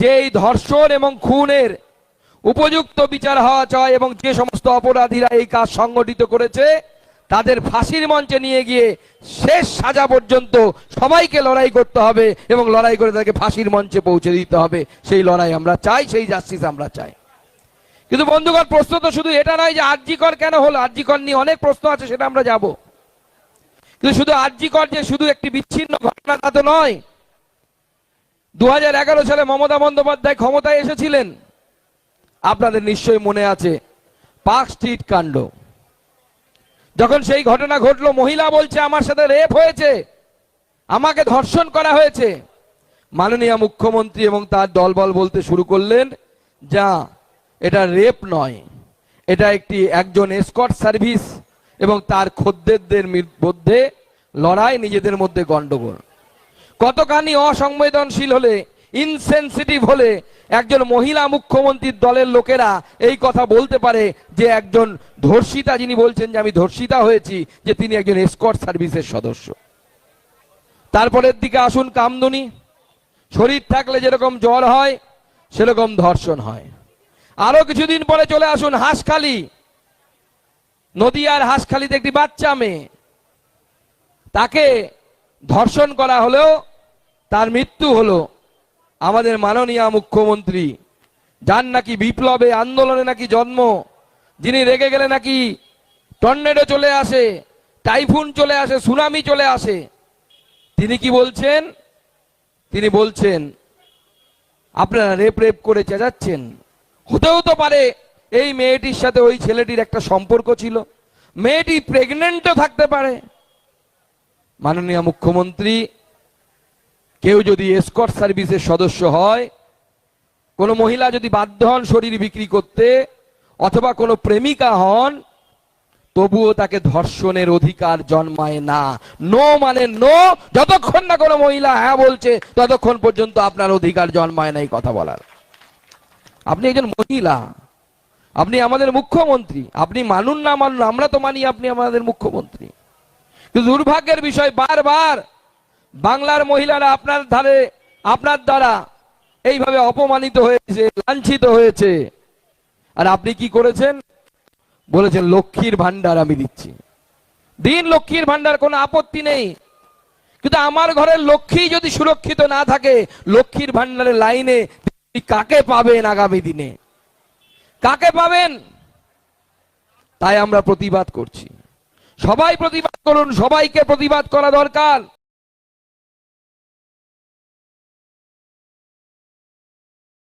যে এই ধর্ষণ এবং খুনের উপযুক্ত বিচার হওয়া চায় এবং যে সমস্ত অপরাধীরা এই কাজ সংগঠিত করেছে, তাদের ফাঁসির মঞ্চে নিয়ে গিয়ে শেষ সাজা পর্যন্ত সবাইকে লড়াই করতে হবে এবং লড়াই করে তাকে ফাঁসির মঞ্চে পৌঁছে দিতে হবে। সেই লড়াই আমরা চাই, সেই জাস্টিস আমরা চাই। কিন্তু বন্ধুগণ, প্রশ্ন তো শুধু এটা নয় যে আর্যিকর কেন হলো? আর্যিকর নিয়ে অনেক প্রশ্ন আছে, সেটা আমরা যাব। কিন্তু শুধু আর্যিকর যে শুধু একটি বিচ্ছিন্ন ঘটনা তা তো নয় দু হাজার এগারো সালে মমতা বন্দ্যোপাধ্যায় ক্ষমতায় এসেছিলেন। আপনাদের নিশ্চয়ই মনে আছে, পার্ক স্ট্রিট কাণ্ড। যখন সেই ঘটনা ঘটলো, মহিলা বলছে, আমার সাথে রেপ হয়েছে, আমাকে ধর্ষণ করা হয়েছে। মাননীয় মুখ্যমন্ত্রী এবং তার দলবল বলতে শুরু করলেন, যা, এটা রেপ নয়, এটা একটি একজন এসকট সার্ভিস এবং তার খদ্দেরদের মধ্যে লড়াই, নিজেদের মধ্যে গন্ডগোল কতখানি অসংবেদনশীল হলে ইনসেনসিটিভ হলে একজন মহিলা মুখ্যমন্ত্রীর দলের লোকেরা এই কথা বলতে পারে যে একজন ধর্ষিতা, যিনি বলছেন যে আমি ধর্ষিতা হয়েছি, যে তিনি একজন এসকট সার্ভিসের সদস্য। তারপরের দিকে আসুন কামদুনি। শরীর থাকলে যেরকম জ্বর হয়, সেরকম ধর্ষণ হয়। আরও কিছুদিন পরে চলে আসুন হাঁসখালি। নদিয়ার হাঁসখালিতে একটি বাচ্চা মেয়ে, তাকে ধর্ষণ করা হলেও তার মৃত্যু হলো আমাদের মাননীয় মুখ্যমন্ত্রী। যার নাকি বিপ্লবে আন্দোলনে নাকি জন্ম, যিনি রেগে গেলে নাকি টর্নেডো চলে আসে, টাইফুন চলে আসে, সুনামি চলে আসে। তিনি কি বলছেন? তিনি বলছেন, আপনারা রেপ রেপ করে চেঁচাচ্ছেন। হতেও তো পারে এই মেয়েটির সাথে ওই ছেলেটির একটা সম্পর্ক ছিল। মেয়েটি প্রেগনেন্টও থাকতে পারে। মাননীয় মুখ্যমন্ত্রী কেউ যদি এসকট সার্ভিসের সদস্য হয়, কোনো মহিলা যদি বাধ্য হন শরীর বিক্রি করতে, অথবা কোনো প্রেমিকা হন, তবুও তাকে ধর্ষণের অধিকার জন্মায় না। নো মানে নো যতক্ষণ না কোনো মহিলা হ্যাঁ বলছে, ততক্ষণ পর্যন্ত আপনার অধিকার জন্মায় না এই কথা বলার। আপনি একজন মহিলা, আপনি আমাদের মুখ্যমন্ত্রী, আপনি মানুন না মানুন, আমরা তো মানি আপনি আমাদের মুখ্যমন্ত্রী। কিন্তু দুর্ভাগ্যের বিষয় বারবার বাংলার মহিলারা আপনার ধারে, আপনার দ্বারা এইভাবে অপমানিত হয়েছে, লাঞ্ছিত হয়েছে। আর আপনি কি করেছেন? বলেছেন, লক্ষ্মীর ভান্ডার আমি দিচ্ছি। দিন লক্ষ্মীর ভান্ডার কোনো আপত্তি নেই। কিন্তু আমার ঘরের লক্ষ্মী যদি সুরক্ষিত না থাকে, লক্ষ্মীর ভান্ডারের লাইনে কাকে পাবেন আগামী দিনে? কাকে পাবেন? তাই আমরা প্রতিবাদ করছি। সবাই প্রতিবাদ করুন, সবাইকে প্রতিবাদ করা দরকার।